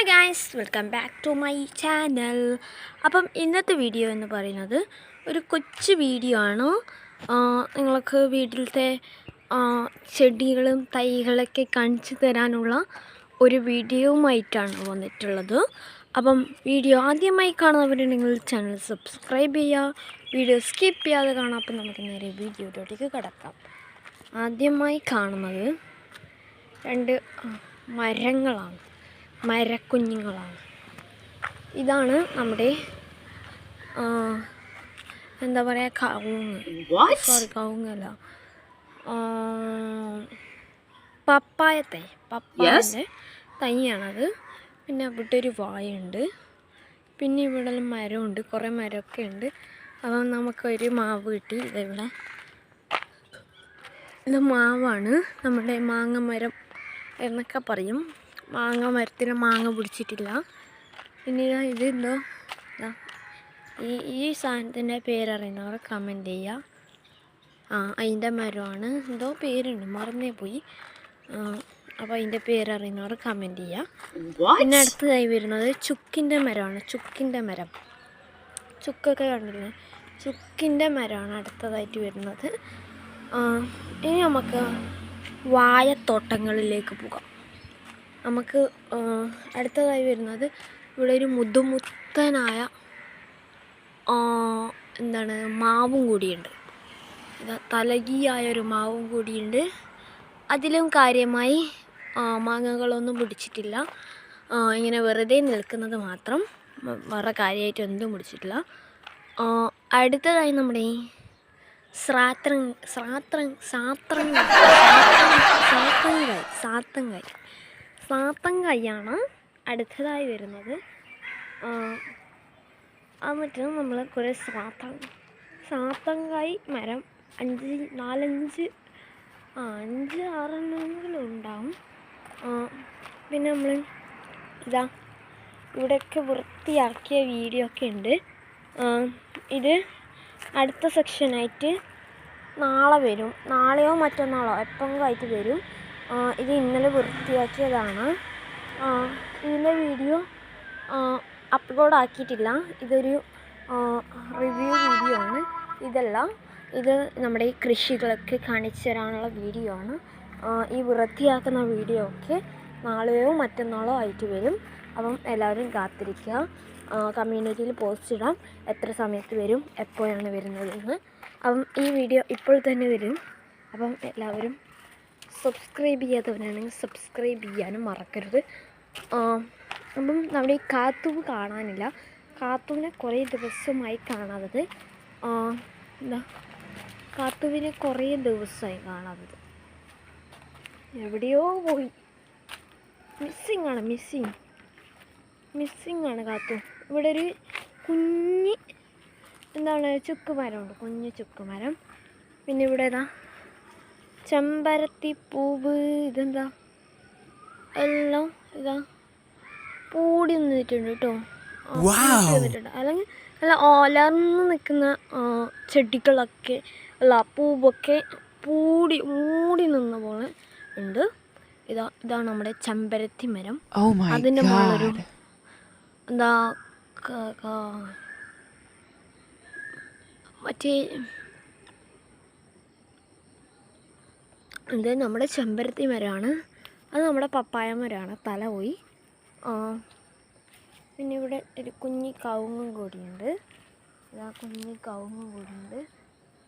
Hello guys welcome back to my channel. അപ്പം ഇന്നത്തെ video എന്ന് പറയുന്നത് ഒരു കൊച്ചു വീഡിയോ ആണ്. നിങ്ങൾക്ക് വീട്ടിലത്തെ ചെടികളും തൈകളൊക്കെ കാണിച്ചു തരാനുള്ള ഒരു വീഡിയോവുമായിട്ടാണ് വന്നിട്ടുള്ളത്. അപ്പം വീഡിയോ ആദ്യമായി കാണുന്നവരുണ്ടെങ്കിൽ ചാനൽ സബ്സ്ക്രൈബ് ചെയ്യുക വീഡിയോ സ്കിപ്പ് ചെയ്യാതെ കാണാം അപ്പം നമുക്ക് നേരെ വീഡിയോയിലോട്ടേക്ക് കിടക്കാം. ആദ്യമായി കാണുന്നത് രണ്ട് മരങ്ങളാണ്. മരക്കുഞ്ഞുങ്ങളാണ്. ഇതാണ് നമ്മുടെ എന്താ പറയുക കവുങ്ങ്. സോറി കവുങ്ങല്ല. പപ്പായ തൈ പപ്പായന്റെ തൈയാണത്. പിന്നെ അവിടെ ഒരു വായുണ്ട്. പിന്നെ ഇവിടെ മരമുണ്ട് കുറേ മരമൊക്കെ ഉണ്ട്. അപ്പം നമുക്കൊരു മാവ് കിട്ടി. ഇതിവിടെ ഇത് മാവാണ്. നമ്മുടെ മാങ്ങ മരം എന്നൊക്കെ പറയും. മാങ്ങ മരത്തിന് മാങ്ങ പിടിച്ചിട്ടില്ല. പിന്നെ ഇതാ ഇത് എന്തോ ഈ ഈ സാധനത്തിന്റെ പേരറിയുന്നവർ കമന്റ് ചെയ്യുക ആ അതിന്റെ മരമാണ്. എന്തോ പേരുണ്ട് മറന്നേ പോയി അപ്പോൾ അതിന്റെ പേരറിയുന്നവർ കമന്റ് ചെയ്യുക പിന്നെ അടുത്തതായി വരുന്നത് ചുക്കിന്റെ മരമാണ് ചുക്കിന്റെ മരം. ചുക്കൊക്കെ കണ്ടില്ലേ? ചുക്കിന്റെ മരമാണ് അടുത്തതായിട്ട് വരുന്നത്. ഇനി നമുക്ക് വാഴത്തോട്ടങ്ങളിലേക്ക് പോകാം. നമുക്ക് അടുത്തതായി വരുന്നത് ഇവിടെ ഒരു മുതുമുത്തനായ എന്താണ് മാവും കൂടിയുണ്ട് തലകിയായ ഒരു മാവും കൂടിയുണ്ട് അതിലും കാര്യമായി മാങ്ങകളൊന്നും പിടിച്ചിട്ടില്ല ഇങ്ങനെ വെറുതെ നിൽക്കുന്നത് മാത്രം വേറെ കാര്യമായിട്ട് ഒന്നും പിടിച്ചിട്ടില്ല അടുത്തതായി നമ്മുടെ സ്രാത്രങ് സ്രാത്രങ് സാത്രങ് സാത്തങ്കായ് സാത്തങ്കായ് കൈയാണ് അടുത്തതായി വരുന്നത്. എന്നിട്ട് നമ്മൾ കുറേ സാത്തം കൈ മരം അഞ്ച് നാലഞ്ച് ആ അഞ്ച് ആറെണ്ണമെങ്കിലും ഉണ്ടാവും. പിന്നെ നമ്മൾ ഇതാ ഇവിടെയൊക്കെ വൃത്തിയാക്കിയ വീഡിയോ ഒക്കെ ഉണ്ട്. ഇത് അടുത്ത സെക്ഷനായിട്ട് നാളെ വരും. നാളെയോ മറ്റന്നാളോ എപ്പോഴെങ്കിലും ആയിട്ട് വരും? ഇത് ഇന്നലെ വൃത്തിയാക്കിയതാണ്. ഇതിന്റെ വീഡിയോ അപ്ലോഡ് ആക്കിയിട്ടില്ല. ഇതൊരു റിവ്യൂ വീഡിയോ ആണ്. ഇതല്ല ഇത് നമ്മുടെ ഈ കൃഷികളൊക്കെ കാണിച്ചു തരാനുള്ള വീഡിയോ ആണ്. ഈ വൃത്തിയാക്കുന്ന വീഡിയോ ഒക്കെ നാളെയോ മറ്റന്നാളോ ആയിട്ട് വരും. അപ്പം എല്ലാവരും കാത്തിരിക്കുക. കമ്മ്യൂണിറ്റിയിൽ പോസ്റ്റ് ഇടാം. എത്ര സമയത്ത് വരും എപ്പോഴാണ് വരുന്നതെന്ന്. അപ്പം ഈ വീഡിയോ ഇപ്പോൾ തന്നെ വരും. അപ്പം എല്ലാവരും സബ്സ്ക്രൈബ് ചെയ്യാത്തവരാണെങ്കിൽ സബ്സ്ക്രൈബ് ചെയ്യാനും മറക്കരുത്. അപ്പം നമ്മുടെ ഈ കാത്തുവ് കാണാനില്ല. കാത്തുവിനെ കുറേ ദിവസമായി കാണാത്തത്. എന്താ? കാത്തുവിനെ കുറേ ദിവസമായി കാണാത്തത്. എവിടെയോ പോയി. മിസ്സിങ് ആണ് മിസ്സിങ് മിസ്സിങ് ആണ് കാത്തു. ഇവിടെ ഒരു കുഞ്ഞ് എന്താണ് ചുക്ക് മരമുണ്ട്. കുഞ്ഞ് ചുക്ക് മരം. പിന്നെ ഇവിടെ ഇതാ ചെമ്പരത്തി പൂവ് ഇതെന്താ? എല്ലാം ഇതാ പൂടി നിന്നിട്ടുണ്ട് കേട്ടോ നിന്നിട്ടുണ്ട്. അല്ലെങ്കിൽ നല്ല ഓലർന്ന് നിൽക്കുന്ന ചെടികളൊക്കെ അല്ല പൂവൊക്കെ പൂടി മൂടി നിന്ന പോലെ ഉണ്ട്. ഇതാ ഇതാണ് നമ്മുടെ ചെമ്പരത്തി മരം. Oh അതിന്റെ മുകളിലൊരു. എന്താ മറ്റേ ഇത് നമ്മുടെ ചെമ്പരത്തി മരമാണ്. അത് നമ്മുടെ പപ്പായ മരമാണ്. തല പോയി. പിന്നെ ഇവിടെ ഒരു കുഞ്ഞി കവുങ്ങും കൂടിയുണ്ട്. ഇതാ കുഞ്ഞി കവുങ്ങും കൂടിയുണ്ട്.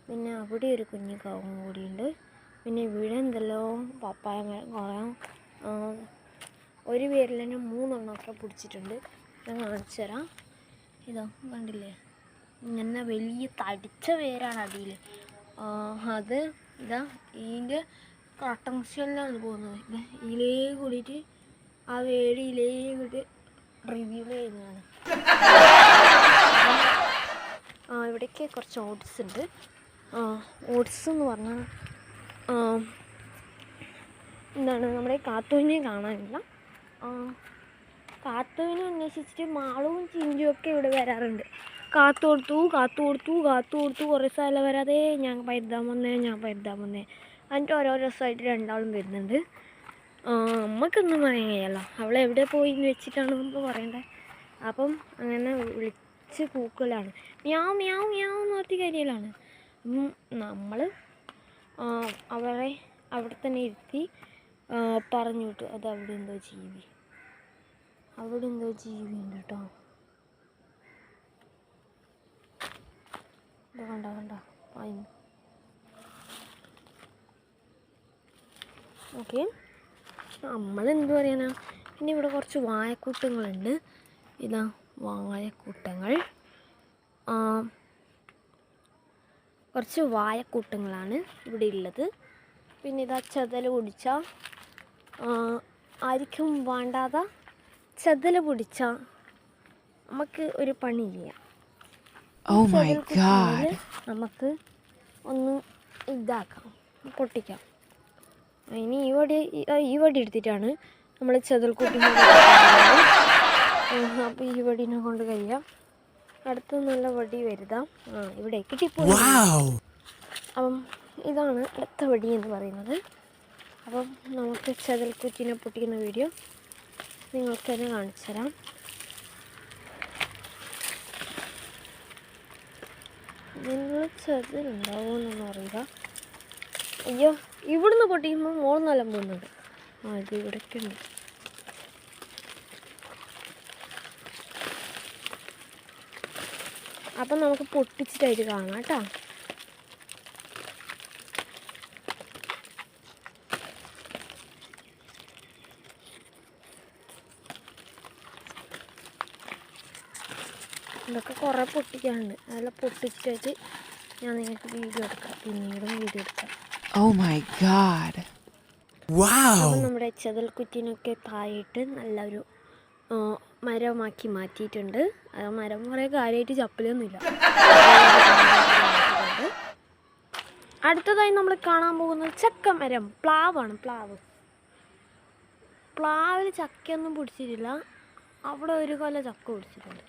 പിന്നെ അവിടെ ഒരു കുഞ്ഞി കവുങ്ങും കൂടിയുണ്ട്. പിന്നെ ഇവിടെ എന്തല്ലോ പപ്പായ മരം കുറേ ഒരു പേരിൽ തന്നെ മൂന്നെണ്ണമൊക്കെ പിടിച്ചിട്ടുണ്ട്. ഞാൻ കാണിച്ചു തരാം. ഇതോ കണ്ടില്ലേ? ഇങ്ങനെ വലിയ തടിച്ച പേരാണ് അതിൽ അത് ഇതാ ഇതിന്റെ കട്ടൻ ഷെല്ലാണ് പോകുന്നത്. ഇതിലേ കൂടിയിട്ട് ആ വേട് ഇതിലേ കൂടി റിവ്യൂ ചെയ്യുന്നതാണ്. ആ ഇവിടേക്ക് കുറച്ച് ഓട്സ് ഉണ്ട്. ഓട്സ് എന്ന് പറഞ്ഞാൽ എന്താണ് നമ്മുടെ കാത്തുവിനെ കാണാനില്ല. കാത്തുവിനെ അന്വേഷിച്ചിട്ട് മാളവും ചിഞ്ചും ഒക്കെ ഇവിടെ വരാറുണ്ട്. കാത്തു കൊടുത്തു കാത്തു കൊടുത്തു കാത്തു കൊടുത്തു കുറേ സ്ഥലം വരാതെ ഞാൻ പരുതാൻ വന്നേ ഞാൻ പരുതാൻ വന്നേ. എന്നിട്ട് ഓരോ രസമായിട്ട് രണ്ടാളും വരുന്നുണ്ട്. ആ, അമ്മക്കൊന്നും പറയാൻ കഴിയല്ല അവൾ എവിടെ പോയി വെച്ചിട്ടാണ് നമ്മൾ പറയണ്ടേ? അപ്പം അങ്ങനെ വിളിച്ച് കൂക്കലാണ് മ്യാവ് മ്യാവ് മ്യാവ് എന്ന് പറഞ്ഞ കാര്യമാണ് നമ്മൾ അവരെ അവിടെ തന്നെ ഇരുത്തി പറഞ്ഞു വിട്ടു. അത് അവിടെ എന്തോ ജീവി. അവിടെ എന്തോ ജീവി ഉണ്ട് കേട്ടോ. കണ്ട കണ്ട? പായുന്നു ഓക്കെ. നമ്മളെന്ത് പറയാനാ? പിന്നെ ഇവിടെ കുറച്ച് വാഴക്കൂട്ടങ്ങളുണ്ട് ഇതാ വാഴക്കൂട്ടങ്ങൾ കുറച്ച് വാഴക്കൂട്ടങ്ങളാണ് ഇവിടെ ഉള്ളത്. പിന്നെ ഇതാ ചതല പൊടിച്ച ആർക്കും വേണ്ടാതെ ചതല പൊടിച്ച നമുക്ക് ഒരു പണി ചെയ്യാം. Oh നമുക്ക് ഒന്ന് ഇതാക്കാം പൊട്ടിക്കാം. അതിന് ഈ വടി ഈ- വടി എടുത്തിട്ടാണ് നമ്മൾ ചെതൽക്കുട്ടിനെ അപ്പോൾ ഈ വടിനെ കൊണ്ട് കഴിയാം. അടുത്ത നല്ല വടി വരുതാം. ആ ഇവിടെ കിട്ടിപ്പോയി അപ്പം ഇതാണ് അടുത്ത വടി എന്ന് പറയുന്നത്. അപ്പം നമുക്ക് ചതൽക്കുറ്റിനെ പൊട്ടിക്കുന്ന വീഡിയോ നിങ്ങൾക്ക് തന്നെ കാണിച്ചു തരാം. നിങ്ങൾ ചതിലുണ്ടാവുമെന്നൊന്നും അറിയുക അയ്യോ. ഇവിടുന്ന് പൊട്ടിക്കുമ്പോൾ മോൾ നല്ല പോകുന്നുണ്ട് ആ ഇത് ഇവിടേക്ക് ഉണ്ട്. അപ്പം നമുക്ക് പൊട്ടിച്ചിട്ടായിട്ട് കാണാം കേട്ടോ. ഇതൊക്കെ കുറേ പൊട്ടിക്കാനുണ്ട്. അതെല്ലാം പൊട്ടിച്ചിട്ടായിട്ട് ഞാൻ നിങ്ങൾക്ക് വീഡിയോ എടുക്കാം. പിന്നീടും വീഡിയോ എടുക്കാം. Oh മൈ ഗോഡ് വാവ് നമ്മുടെ ചെതൽക്കുറ്റിനൊക്കെ തായിട്ട് നല്ലൊരു മരമാക്കി മാറ്റിയിട്ടുണ്ട്. ആ മരം കുറേ കാര്യമായിട്ട് ചപ്പലൊന്നുമില്ല. അടുത്തതായി നമ്മൾ കാണാൻ പോകുന്നത് ചക്കമരം പ്ലാവാണ് പ്ലാവ്. പ്ലാവിൽ ചക്കയൊന്നും പിടിച്ചിട്ടില്ല. അവിടെ ഒരു കൊല ചക്ക പിടിച്ചിട്ടുണ്ട്.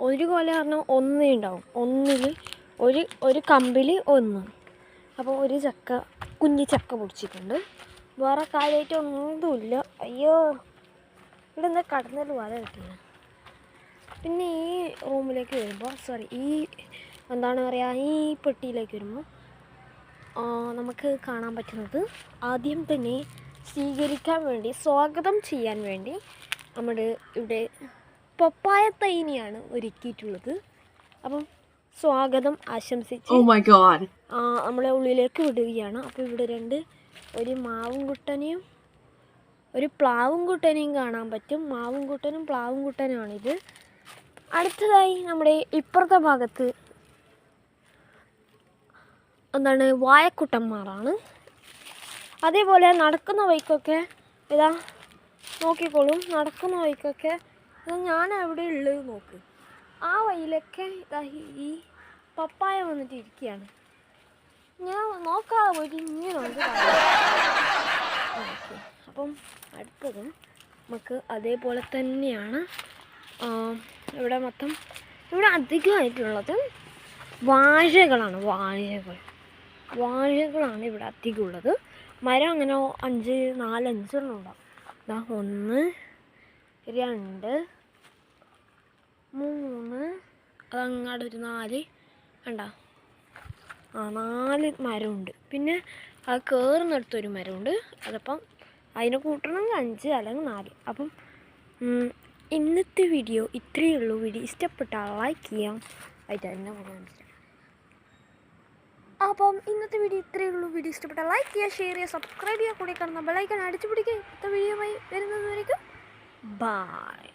ഒരു കൊല പറഞ്ഞാൽ ഒന്നേ ഉണ്ടാവും. ഒന്നിൽ ഒരു ഒരു കമ്പിൽ ഒന്ന്. അപ്പോൾ ഒരു ചക്ക കുഞ്ഞി ചക്ക പൊടിച്ചിട്ടുണ്ട് വേറെ കാര്യമായിട്ട് ഒന്നുമില്ല. അയ്യോ ഇവിടെ എന്താ കടന്നൽ വല കിട്ടില്ല പിന്നെ ഈ റൂമിലേക്ക് വരുമ്പോൾ സോറി ഈ എന്താണ് പറയുക ഈ പെട്ടിയിലേക്ക് വരുമ്പോൾ നമുക്ക് കാണാൻ പറ്റുന്നത് ആദ്യം തന്നെ സ്വീകരിക്കാൻ വേണ്ടി സ്വാഗതം ചെയ്യാൻ വേണ്ടി നമ്മുടെ ഇവിടെ പപ്പായ തൈനിയാണ് ഒരുക്കിയിട്ടുള്ളത്. അപ്പം സ്വാഗതം ആശംസിച്ച് Oh നമ്മളെ ഉള്ളിലേക്ക് വിടുകയാണ്. അപ്പോൾ ഇവിടെ രണ്ട് ഒരു മാവും കുട്ടനെയും ഒരു പ്ലാവും കുട്ടനെയും കാണാൻ പറ്റും. മാവും കുട്ടനും പ്ലാവും കുട്ടനുമാണിത് അടുത്തതായി നമ്മുടെ ഇപ്പുറത്തെ ഭാഗത്ത് എന്താണ് വായക്കുട്ടന്മാരാണ്. അതേപോലെ നടക്കുന്ന വഴിക്കൊക്കെ ഇതാ നോക്കിക്കോളും. നടക്കുന്ന വഴിക്കൊക്കെ ഇതാ ഞാൻ എവിടെ ഉള്ളത് നോക്ക്. ആ വഴിയിലൊക്കെ ഈ- പപ്പായ വന്നിട്ട് ഇരിക്കുകയാണ് ഞാൻ നോക്കാതെ പോയിട്ട് ഇങ്ങനെ ഉണ്ട് അപ്പം അടുത്തത് നമുക്ക് അതേപോലെ തന്നെയാണ്. ഇവിടെ മൊത്തം ഇവിടെ അധികമായിട്ടുള്ളത് വാഴകളാണ് വാഴകൾ. വാഴകളാണ് ഇവിടെ അധികം ഉള്ളത് മരം അങ്ങനെ അഞ്ച് നാലഞ്ചെണ്ണം ഉണ്ടാവും ഒന്ന് രണ്ട് മൂന്ന്. അതങ്ങാട് ഒരു നാല്. വേണ്ട ആ നാല് മരമുണ്ട്. പിന്നെ ആ കയറുന്നിടത്തൊരു മരമുണ്ട്. അതപ്പം അതിനെ കൂട്ടണമെങ്കിൽ അഞ്ച് അല്ലെങ്കിൽ നാല്. അപ്പം ഇന്നത്തെ വീഡിയോ ഇത്രയേ ഉള്ളൂ. വീഡിയോ ഇഷ്ടപ്പെട്ടാൽ ലൈക്ക് ചെയ്യാം. ആയിട്ട് എന്നെ അപ്പം ഇന്നത്തെ വീഡിയോ ഇത്രയേ ഉള്ളൂ. വീഡിയോ ഇഷ്ടപ്പെട്ടാൽ ലൈക്ക് ചെയ്യുക ഷെയർ ചെയ്യുക സബ്സ്ക്രൈബ് ചെയ്യുക. കൂടെ കാണുന്ന ബെലൈക്കൺ അടിച്ചു പിടിക്കുക. ഇന്നത്തെ വീഡിയോ വരുന്നത് വരയ്ക്കും ബായ്